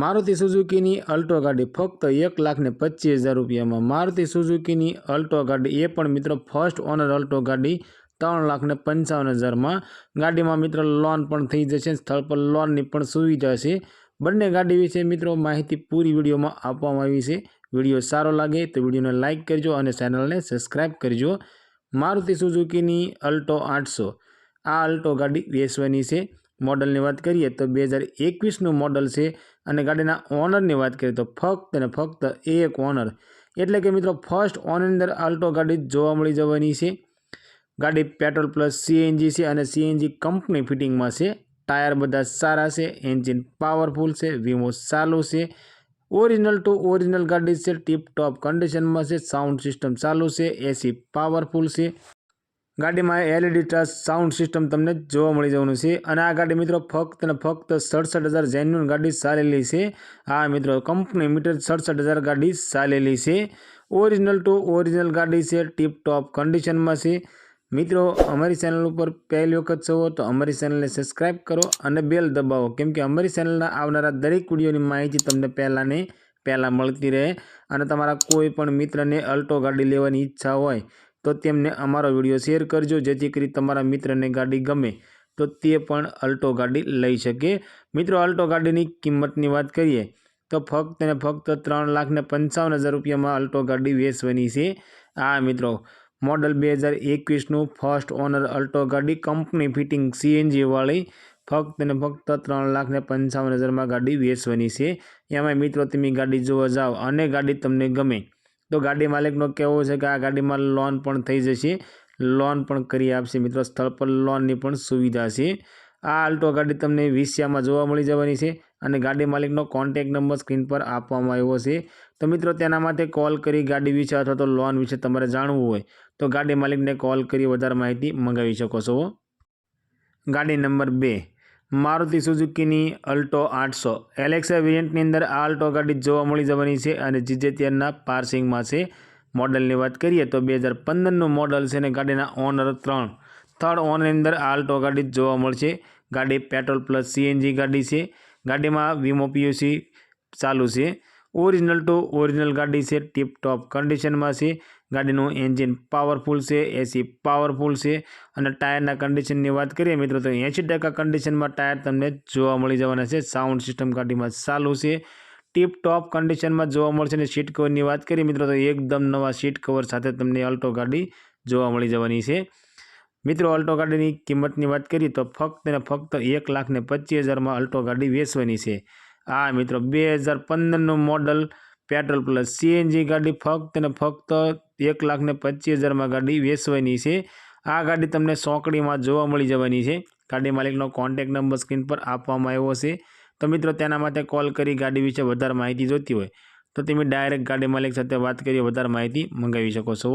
મારુતિ સુઝુકીની અલ્ટો ગાડી ફક્ત એક લાખ ને પચીસ હજાર રૂપિયામાં. મારુતિ સુઝુકીની અલ્ટો ગાડી એ પણ મિત્રો ફર્સ્ટ ઓનર અલ્ટો ગાડી ત્રણ લાખ ને પંચાવન હજારમાં. ગાડીમાં મિત્રો લોન પણ થઈ જશે, સ્થળ પર લોનની પણ સુવિધા છે. બંને ગાડી વિશે મિત્રો માહિતી પૂરી વિડીયોમાં આપવામાં આવી છે. વીડિયો સારો લાગે તો વિડીયોને લાઇક કરજો અને ચેનલને સબસ્ક્રાઈબ કરજો. મારુતિ સુઝુકીની અલ્ટો આઠસો. આ અલ્ટો ગાડી વેચવાની છે. મોડલની વાત કરીએ તો બે હજાર એકવીસનું મોડલ છે. અને ગાડીના ઓનરની વાત કરીએ તો ફક્ત અને ફક્ત એક ઓનર. એટલે કે મિત્રો ફર્સ્ટ ઓનરની અંદર આલ્ટો ગાડી જોવા મળી જવાની છે. ગાડી પેટ્રોલ પ્લસ સીએનજી છે અને સીએનજી કંપની ફિટિંગમાં છે. ટાયર બધા સારા છે, એન્જિન પાવરફુલ છે, વીમો ચાલુ છે. ઓરિજિનલ ટુ ઓરિજિનલ ગાડી છે ટીપ ટોપ કન્ડિશનમાં છે સાઉન્ડ સિસ્ટમ ચાલુ છે, એસી પાવરફુલ છે. ગાડીમાં એલઈડી ટચ સાઉન્ડ સિસ્ટમ તમને જોવા મળી જવાનું છે. અને આ ગાડી મિત્રો ફક્ત અને ફક્ત સડસઠ હજાર જેન્યુન ગાડી ચાલેલી છે. આ મિત્રો કંપની મીટર સડસઠ હજાર ગાડી ચાલેલી છે. ઓરિજિનલ ટુ ઓરિજિનલ ગાડી છે. ટીપ ટોપ કન્ડિશનમાં છે. મિત્રો, અમારી ચેનલ ઉપર પહેલી વખત છો તો અમારી ચેનલને સબસ્ક્રાઈબ કરો અને બેલ દબાવો. કેમ કે અમારી ચેનલના આવનારા દરેક વિડીયોની માહિતી તમને પહેલાંને પહેલાં મળતી રહે. અને તમારા કોઈ પણ મિત્રને અલ્ટો ગાડી લેવાની ઈચ્છા હોય તો તેમને અમારો વીડિયો શેર કરજો, જેથી કરી તમારા મિત્રને ગાડી ગમે તો તે પણ અલ્ટો ગાડી લઈ શકે. મિત્રો, અલ્ટો ગાડીની કિંમતની વાત કરીએ, તો ફક્ત ને ફક્ત ત્રણ લાખ ને પંચાવન હજાર રૂપિયામાં અલ્ટો ગાડી વેચવાની છે. આ મિત્રો, મોડલ બે હજાર એકવીસનું ફર્સ્ટ ઓનર અલ્ટો ગાડી કંપની ફિટિંગ સીએનજીવાળી ફક્ત ને ફક્ત ત્રણ લાખ ને પંચાવન હજારમાં ગાડી વેચવાની છે. એમાં મિત્રો, તમે ગાડી જોવા જાઓ, અને ગાડી તમને ગમે. તો ગાડી માલિકનો કહેવો છે કે આ ગાડીમાં લોન પણ થઈ જશે. લોન પણ કરી આપશે. મિત્રો, સ્થળ પર લોનની પણ સુવિધા છે. આ આલ્ટો ગાડી તમને વિસિયામાં જોવા મળી જવાની છે અને ગાડી માલિકનો કોન્ટેક નંબર સ્ક્રીન પર આપવામાં આવ્યો છે. તો મિત્રો, તેના માટે કોલ કરી ગાડી વિશે અથવા તો લોન વિશે તમારે જાણવું હોય તો ગાડી માલિકને કોલ કરી વધારે માહિતી મંગાવી શકો છો. ગાડી નંબર બે. મારુતિ સુઝુકીની અલ્ટો આઠસો. એલેક્સા વેરિયન્ટની અંદર આ અલ્ટો ગાડી જોવા મળી જવાની છે અને જીજેટીઆરના પાર્સિંગમાં છે. મોડલની વાત કરીએ તો બે હજાર પંદરનું મોડલ છે અને ગાડીના ઓનર ત્રણ. થર્ડ ઓનરની અંદર આ અલ્ટો ગાડી જોવા મળશે. ગાડી પેટ્રોલ પ્લસ સીએનજી ગાડી છે. ગાડીમાં વીમો પીયુસી ચાલુ છે. ઓરિજિનલ ટુ ઓરિજિનલ ગાડી છે. ટીપ ટોપ કન્ડિશનમાં છે. ગાડીનું એન્જિન પાવરફુલ છે, એસી પાવરફુલ છે અને ટાયરના કન્ડિશનની વાત કરીએ મિત્રો, તો એંશી ટકા કન્ડિશનમાં ટાયર તમને જોવા મળી જવાના છે. સાઉન્ડ સિસ્ટમ ગાડીમાં ચાલુ છે. ટીપ ટોપ કન્ડિશનમાં જોવા મળશે અને સીટ કવરની વાત કરીએ મિત્રો, તો એકદમ નવા સીટ કવર સાથે તમને અલ્ટો ગાડી જોવા મળી જવાની છે. મિત્રો અલ્ટો ગાડીની કિંમતની વાત કરીએ તો ફક્ત ને ફક્ત એક લાખ ને પચીસ હજારમાં અલ્ટો ગાડી વેચવાની છે. આ મિત્રો, બે હજાર પંદરનું મોડલ પેટ્રોલ પ્લસ. સીએનજી ગાડી ફક્ત ને ફક્ત એક લાખ ને પચીસ હજારમાં ગાડી વેચવાની છે. આ ગાડી તમને સોંકડીમાં જોવા મળી જવાની છે. ગાડી માલિકનો કોન્ટેક નંબર સ્ક્રીન પર આપવામાં આવ્યો છે. તો મિત્રો, તેના માટે કોલ કરી ગાડી વિશે વધારે માહિતી જોઈતી હોય તો તમે ડાયરેક્ટ ગાડી માલિક સાથે વાત કરી વધારે માહિતી મંગાવી શકો છો.